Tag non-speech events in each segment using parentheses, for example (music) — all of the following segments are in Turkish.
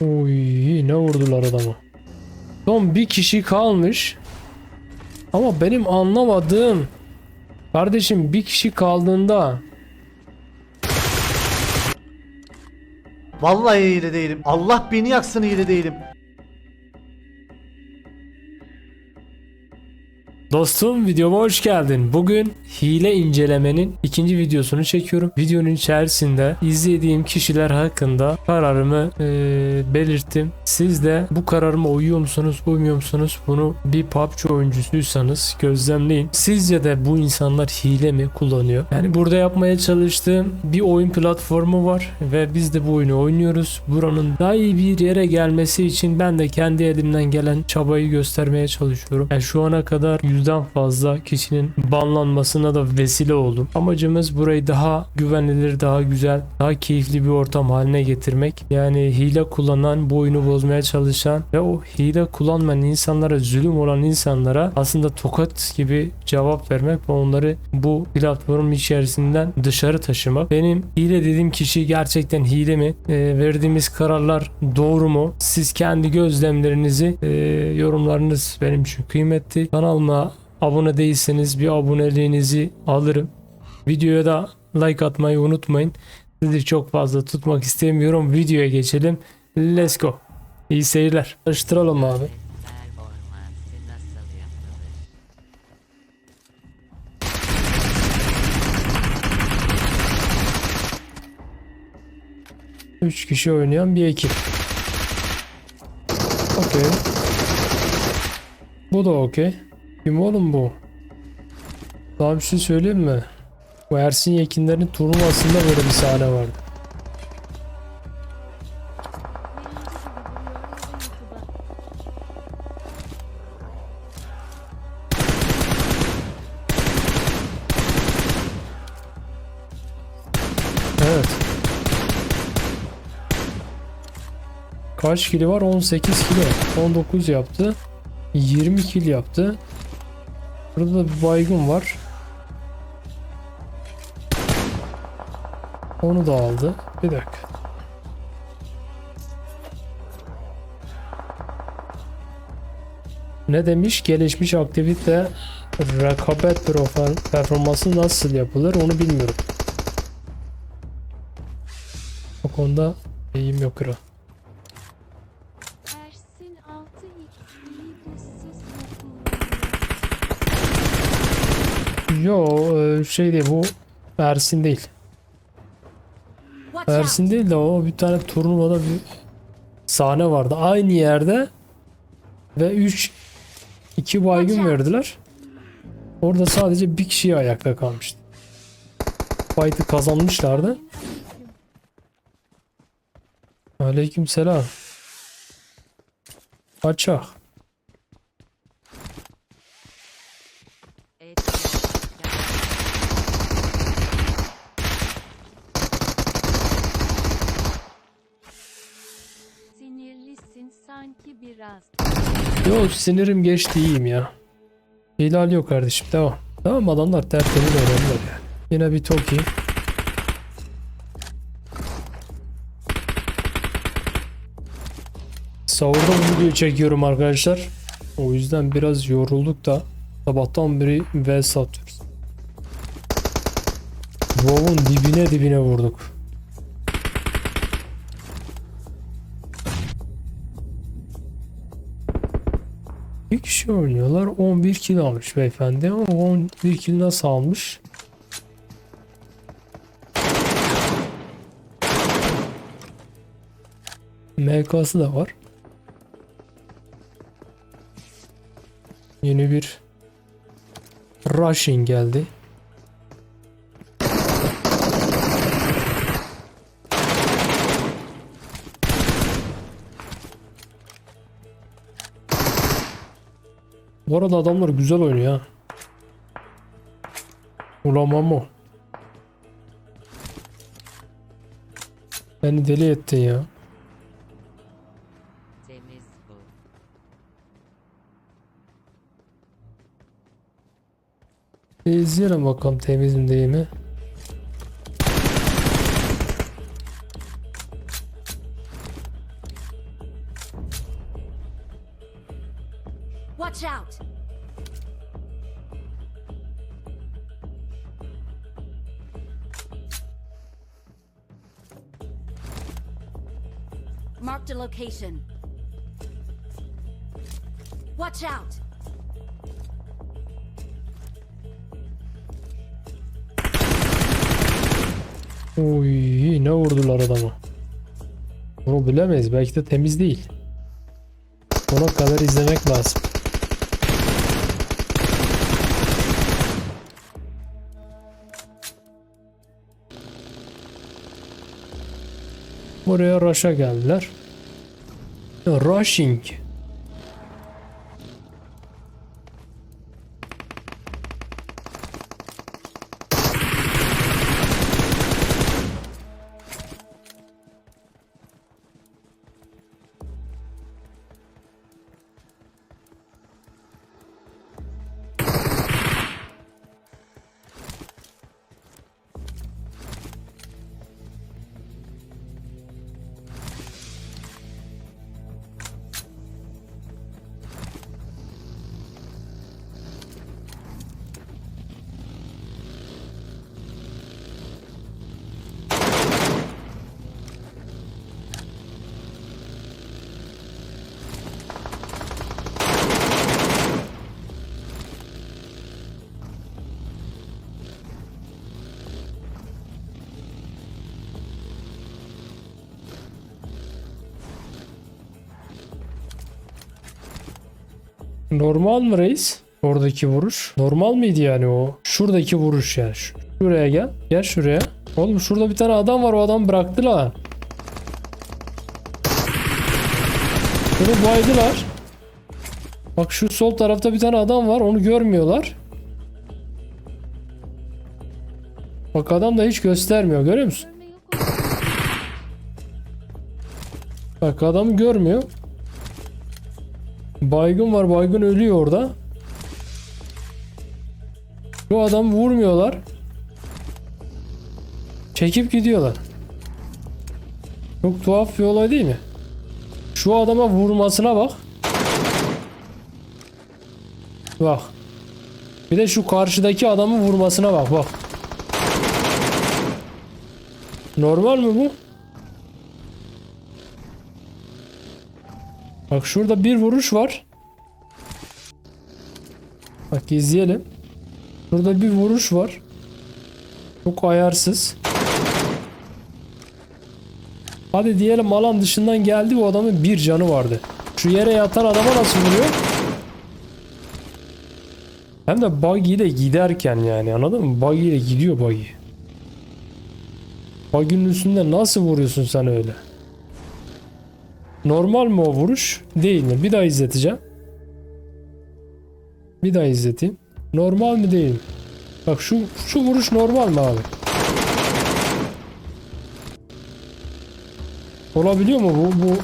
Uy ne vurdular adamı. Son bir kişi kalmış. Ama benim anlamadığım kardeşim bir kişi kaldığında Vallahi iyi değilim. Allah beni yaksın iyi değilim. Dostum videoma hoş geldin. Bugün hile incelemenin ikinci videosunu çekiyorum. Videonun içerisinde izlediğim kişiler hakkında kararımı eee, belirttim. Siz de bu kararıma uyuyor musunuz, uymuyor musunuz? Bunu bir PUBG oyuncusuysanız gözlemleyin. Sizce de bu insanlar hile mi kullanıyor? Yani burada yapmaya çalıştığım bir oyun platformu var ve biz de bu oyunu oynuyoruz. Buranın daha iyi bir yere gelmesi için ben de kendi elimden gelen çabayı göstermeye çalışıyorum. Yani şu ana kadar yüzden fazla kişinin banlanmasına da vesile oldum. Amacımız burayı daha güvenilir, daha güzel, daha keyifli bir ortam haline getirmek. Yani hile kullanan, bu oyunu bozmaya çalışan ve o hile kullanmayan insanlara, zulüm olan insanlara aslında tokat gibi cevap vermek ve onları bu platform içerisinden dışarı taşımak. Benim hile dediğim kişi gerçekten hile mi? Ee, verdiğimiz kararlar doğru mu? Siz kendi gözlemlerinizi, e, yorumlarınız benim için kıymetli. Kanalıma abone değilseniz bir aboneliğinizi alırım. Videoya da like atmayı unutmayın. Sizi çok fazla tutmak istemiyorum. Videoya geçelim. Let's go. İyi seyirler. Çalıştıralım abi. Üç kişi oynayan bir ekip. Okey. Bu da okey. Kim oğlum bu? Daha bir şey söyleyeyim mi? Bu Ersin Yekinler'in turnuvasında böyle bir sahne vardı. Evet. Kaç kili var? 18 kilo. 19 yaptı. 20 kill yaptı. Burada da bir baygın var. Onu da aldı. Bir dakika. Ne demiş? Gelişmiş aktivite rekabet performansı nasıl yapılır onu bilmiyorum. O konuda iyiyim yok kral. Yo e, şey değil bu Ersin değil. Ersin değil de o bir tane turnuvada bir sahne vardı. Aynı yerde ve 3 2 baygın verdiler. Orada sadece bir kişi ayakta kalmıştı. Fight'ı kazanmışlardı. Aleyküm selam. Açak. Yo sinirim geçti iyiyim ya. Hilal yok kardeşim devam. Tamam adamlar tertemiz oynadılar yani. Yine bir Toki. Sahurda bu videoyu çekiyorum arkadaşlar. O yüzden biraz yorulduk da sabahtan beri ve satıyoruz. WoW'un dibine dibine vurduk. Kişi oynuyorlar. 11 kill almış beyefendi. Ama 11 kill nasıl almış? MK'sı da var. Yeni bir Rushing geldi. Arada adamlar güzel oynuyor ha. Ulan o. Beni deli ettin ya. Temiz bu. Bir izleyelim bakalım temiz mi değil mi? A location. Watch out! Uy ne vurdular adamı. Bunu bilemeyiz. Belki de temiz değil. Ona kadar izlemek lazım. Buraya rush'a geldiler. Rushing. Normal mı reis? Oradaki vuruş. Normal miydi yani o? Şuradaki vuruş yani. Şu- Şuraya gel. Gel şuraya. Oğlum şurada bir tane adam var o adam bıraktılar. Bunu baydılar. Bak şu sol tarafta bir tane adam var onu görmüyorlar. Bak adam da hiç göstermiyor görüyor musun? Bak adamı görmüyor. Baygın var baygın ölüyor orada. Bu adamı vurmuyorlar. Çekip gidiyorlar. Çok tuhaf bir olay değil mi? Şu adama vurmasına bak. Bak. Bir de şu karşıdaki adamın vurmasına bak bak. Normal mi bu? Bak şurada bir vuruş var. Bak izleyelim. Şurada bir vuruş var. Çok ayarsız. Hadi diyelim alan dışından geldi bu adamın bir canı vardı. Şu yere yatan adama nasıl vuruyor? Hem de buggy ile giderken yani anladın mı? Buggy ile gidiyor buggy. Buggy'nin üstünde nasıl vuruyorsun sen öyle? Normal mi o vuruş? Değil mi? Bir daha izleteceğim. Bir daha izleteyim. Normal mi değil mi? Bak şu şu vuruş normal mi abi? Olabiliyor mu bu? Bu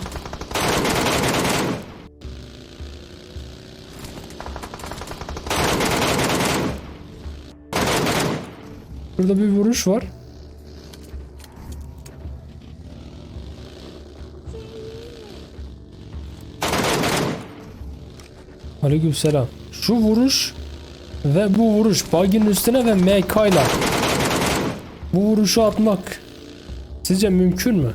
Burada bir vuruş var. Aleykümselam. Şu vuruş ve bu vuruş bug'in üstüne ve MK ile bu vuruşu atmak sizce mümkün mü?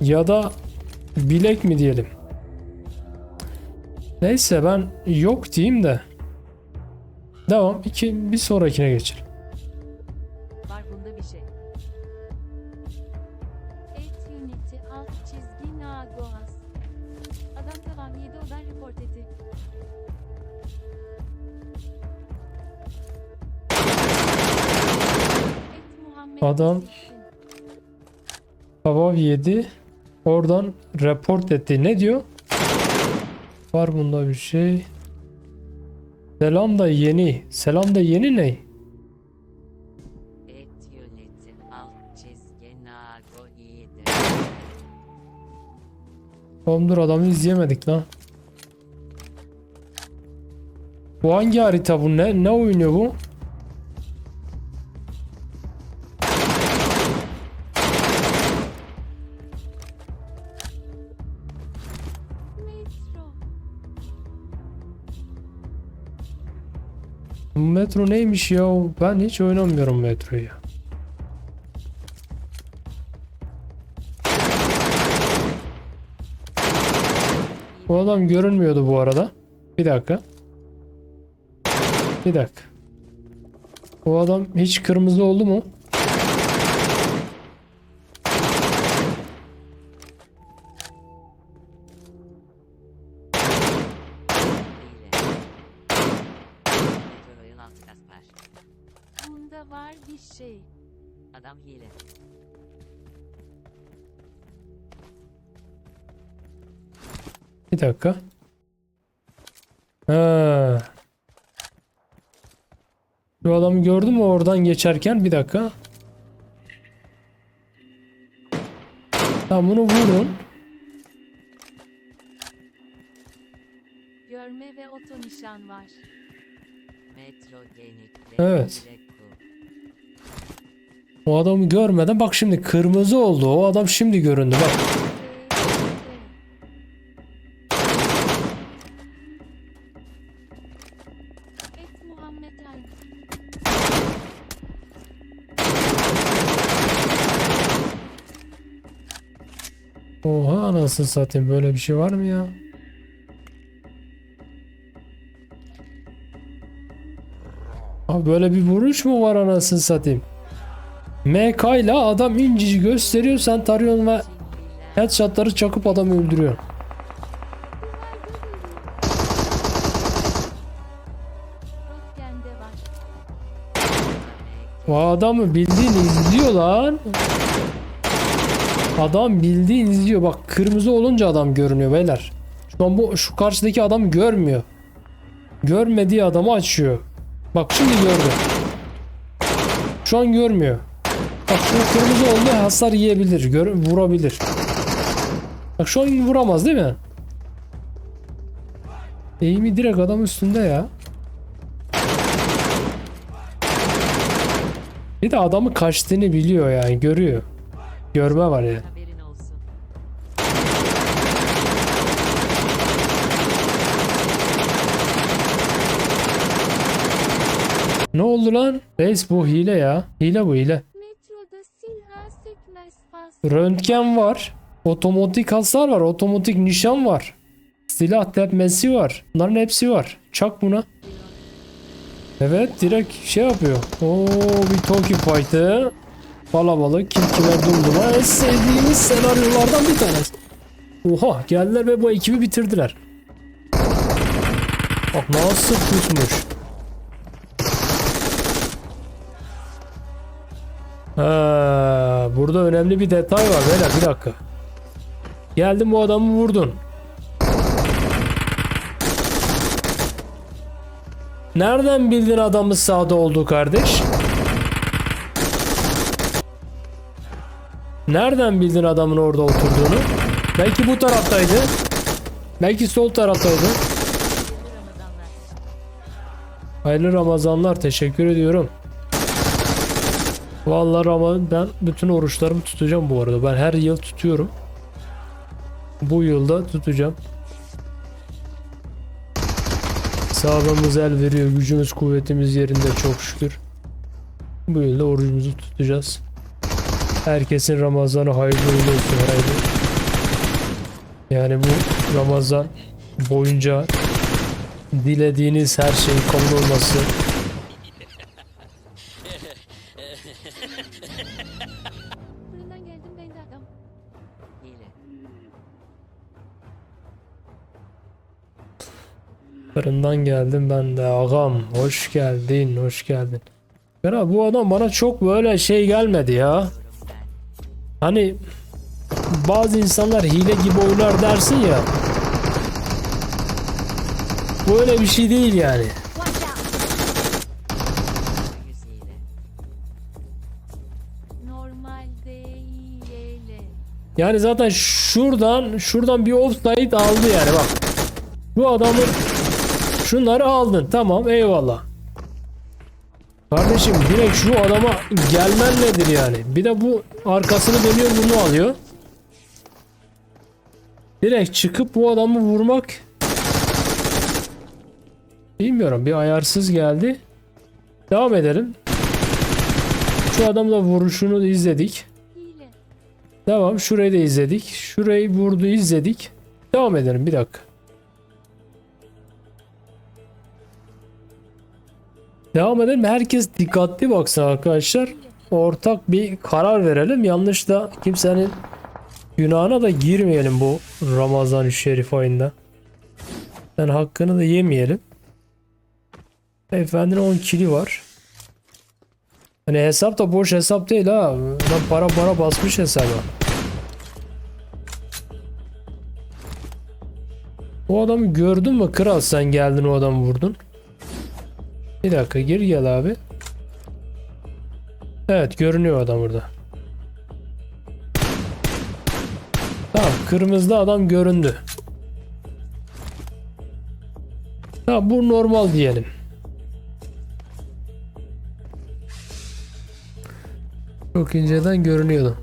Ya da bilek mi diyelim? Neyse ben yok diyeyim de. Devam. İki, bir sonrakine geçelim. Adam-. Hava 7 oradan report etti. Ne diyor? Var bunda bir şey. Selam da yeni. Selam da yeni ne? Oğlum dur adamı izleyemedik lan. Bu hangi harita bu ne? Ne oynuyor bu? Metro. Neymiş ya? Ben hiç oynamıyorum metroyu. Bu adam görünmüyordu bu arada. Bir dakika. Bir dakika. Bu adam hiç kırmızı oldu mu? Bir dakika. Ha. Şu adamı gördün mü oradan geçerken? Bir dakika. Tamam bunu vurun. Görme ve oto nişan var. Metrogenik. Evet. O adamı görmeden bak şimdi kırmızı oldu. O adam şimdi göründü bak. Anasını satayım böyle bir şey var mı ya? Abi böyle bir vuruş mu var anasını satayım? MK ile adam incici gösteriyor sen tarıyorsun ve headshotları çakıp adamı öldürüyor. O adamı bildiğin izliyor lan. Adam bildiğin izliyor. Bak kırmızı olunca adam görünüyor beyler. Şu an bu şu karşıdaki adam görmüyor. Görmediği adamı açıyor. Bak şimdi gördü. Şu an görmüyor. Bak şu kırmızı oldu hasar yiyebilir. Gör, vurabilir. Bak şu an vuramaz değil mi? Eğimi direkt adam üstünde ya. Bir de adamı kaçtığını biliyor yani görüyor. Görme var ya. Ne oldu lan? Reis bu hile ya. Hile bu hile. Röntgen var. Otomatik hasar var. Otomatik nişan var. Silah tepmesi var. Bunların hepsi var. Çak buna. Evet direkt şey yapıyor. Oo bir Toki fight'ı. Kalabalık. Kim kime dumduma. En sevdiğimiz senaryolardan bir tanesi. Oha geldiler ve bu ekibi bitirdiler. Bak nasıl pusmuş. Ha, burada önemli bir detay var beyler bir dakika. Geldin bu adamı vurdun. Nereden bildin adamın sağda olduğu kardeş? Nereden bildin adamın orada oturduğunu? Belki bu taraftaydı. Belki sol taraftaydı. Hayırlı Ramazanlar teşekkür ediyorum. Vallahi Ramazan ben bütün oruçlarımı tutacağım bu arada. Ben her yıl tutuyorum. Bu yılda tutacağım. Sağlığımız el veriyor. Gücümüz kuvvetimiz yerinde çok şükür. Bu yılda orucumuzu tutacağız. Herkesin Ramazanı hayırlı uğurlu olsun herhalde. Yani bu Ramazan boyunca dilediğiniz her şeyin kabul olması Fırından geldim ben de adam. Fırından geldim ben de ağam. Hoş geldin, hoş geldin. Ya bu adam bana çok böyle şey gelmedi ya. Hani bazı insanlar hile gibi oynar dersin ya. Bu öyle bir şey değil yani. Yani zaten şuradan şuradan bir offside aldı yani bak. Bu adamın şunları aldın tamam eyvallah. Kardeşim direkt şu adama gelmen nedir yani? Bir de bu arkasını dönüyor bunu alıyor. Direkt çıkıp bu adamı vurmak bilmiyorum bir ayarsız geldi. Devam edelim. Şu adamla vuruşunu izledik. Tamam şurayı da izledik. Şurayı vurdu izledik. Devam edelim bir dakika. Devam edelim. Herkes dikkatli baksın arkadaşlar. Ortak bir karar verelim. Yanlış da kimsenin günahına da girmeyelim bu Ramazan-ı Şerif ayında. Yani hakkını da yemeyelim. Efendinin 10 kili var. Hani hesap da boş hesap değil ha. Ben para para basmış hesaba. O adamı gördün mü kral sen geldin o adamı vurdun. Bir dakika geri gel abi. Evet görünüyor adam burada. Tamam kırmızıda adam göründü. Tamam bu normal diyelim. Çok inceden görünüyordu.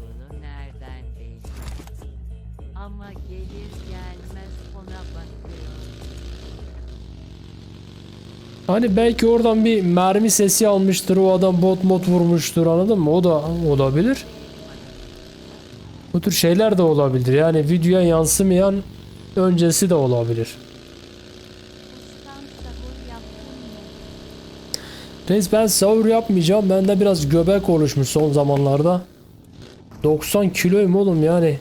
Hani belki oradan bir mermi sesi almıştır o adam bot mod vurmuştur anladın mı? O da olabilir. Bu tür şeyler de olabilir. Yani videoya yansımayan öncesi de olabilir. Reis ben sahur yapmayacağım. Bende biraz göbek oluşmuş son zamanlarda. 90 kiloyum oğlum yani.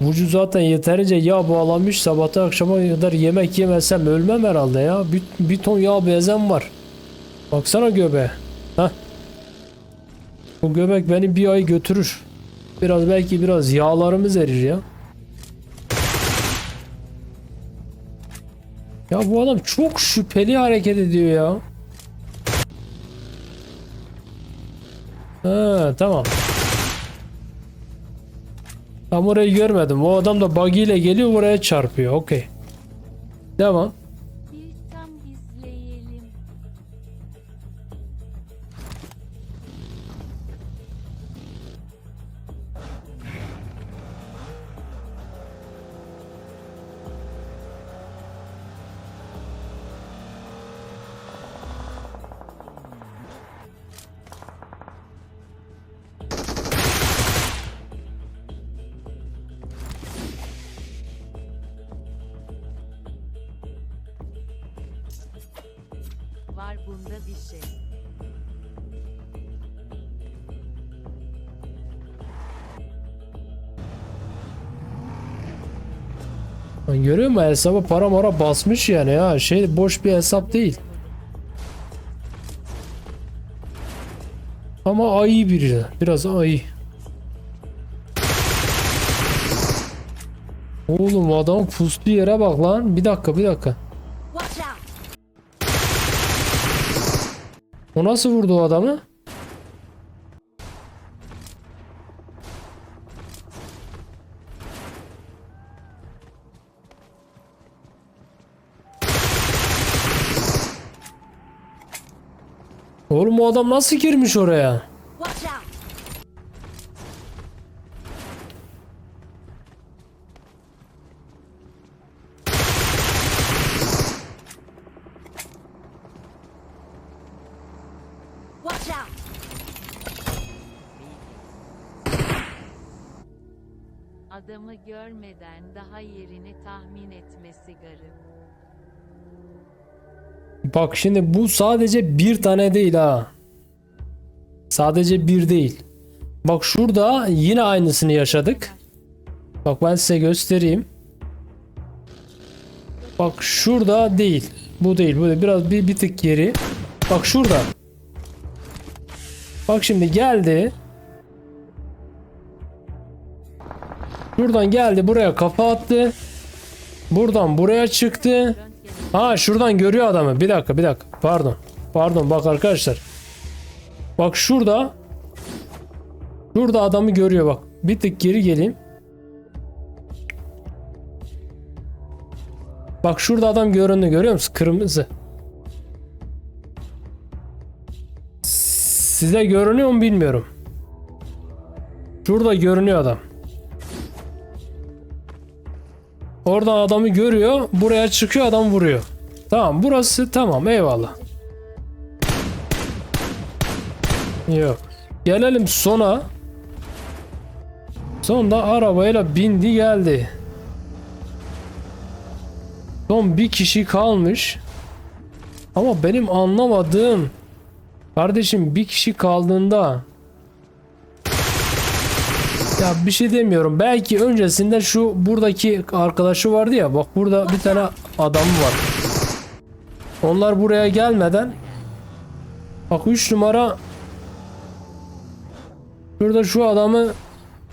Vücut zaten yeterince yağ bağlamış. Sabahtan akşama kadar yemek yemesem ölmem herhalde ya. Bir, bir ton yağ bezem var. Baksana göbeğe. Heh. Bu göbek beni bir ay götürür. Biraz belki biraz yağlarımız erir ya. Ya bu adam çok şüpheli hareket ediyor ya. Ha tamam. Tam orayı görmedim. O adam da buggy ile geliyor buraya çarpıyor. Okey. Devam. Lan Görüyor musun hesaba para mara basmış yani ya. Şey boş bir hesap değil. Ama ayı biri. Biraz ayı. Oğlum adamın pustu yere bak lan. Bir dakika bir dakika. O nasıl vurdu o adamı? Oğlum o adam nasıl girmiş oraya? Adamı görmeden daha yerini tahmin etmesi garip. Bak şimdi bu sadece bir tane değil ha. Sadece bir değil. Bak şurada yine aynısını yaşadık. Bak ben size göstereyim. Bak şurada değil. Bu değil. Bu değil. Biraz bir, bir tık geri. Bak şurada. Bak şimdi geldi. Şuradan geldi buraya kafa attı. Buradan buraya çıktı. Ha şuradan görüyor adamı. Bir dakika bir dakika. Pardon. Pardon bak arkadaşlar. Bak şurada. Şurada adamı görüyor bak. Bir tık geri geleyim. Bak şurada adam göründü görüyor musun? Kırmızı. Size görünüyor mu bilmiyorum. Şurada görünüyor adam. Oradan adamı görüyor. Buraya çıkıyor adam vuruyor. Tamam burası tamam eyvallah. Yok. Gelelim sona. Sonunda arabayla bindi geldi. Son bir kişi kalmış. Ama benim anlamadığım kardeşim bir kişi kaldığında ya bir şey demiyorum. Belki öncesinde şu buradaki arkadaşı vardı ya. Bak burada bir tane adam var. Onlar buraya gelmeden bak 3 numara Şurada şu adamı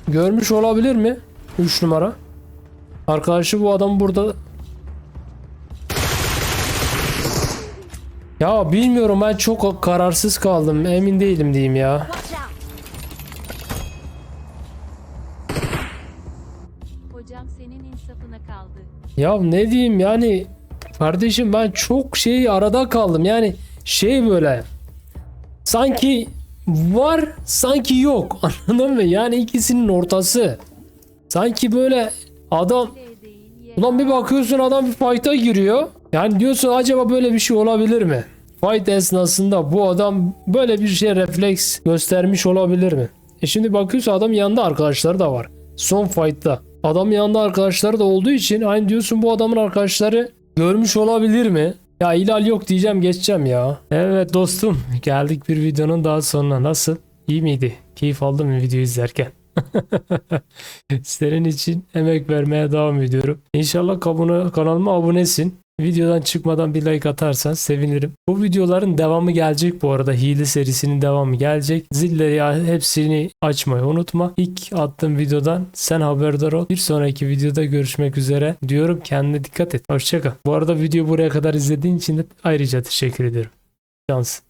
görmüş olabilir mi? 3 numara. Arkadaşı bu adam burada. Ya bilmiyorum ben çok kararsız kaldım. Emin değilim diyeyim ya. Ya ne diyeyim yani kardeşim ben çok şey arada kaldım. Yani şey böyle sanki var sanki yok (laughs) anladın mı? Yani ikisinin ortası. Sanki böyle adam. Ulan bir bakıyorsun adam bir fight'a giriyor. Yani diyorsun acaba böyle bir şey olabilir mi? Fight esnasında bu adam böyle bir şey refleks göstermiş olabilir mi? E şimdi bakıyorsun adam yanında arkadaşları da var. Son fight'ta. Adam yanında arkadaşları da olduğu için aynı diyorsun bu adamın arkadaşları görmüş olabilir mi? Ya ilal yok diyeceğim geçeceğim ya. Evet dostum geldik bir videonun daha sonuna. Nasıl? İyi miydi? Keyif aldın mı video izlerken? (laughs) Senin için emek vermeye devam ediyorum. İnşallah kanalıma abonesin. Videodan çıkmadan bir like atarsan sevinirim. Bu videoların devamı gelecek bu arada. Hile serisinin devamı gelecek. Zilleri hepsini açmayı unutma. İlk attığım videodan sen haberdar ol. Bir sonraki videoda görüşmek üzere diyorum. Kendine dikkat et. Hoşçakal. Bu arada video buraya kadar izlediğin için de ayrıca teşekkür ederim. Şans.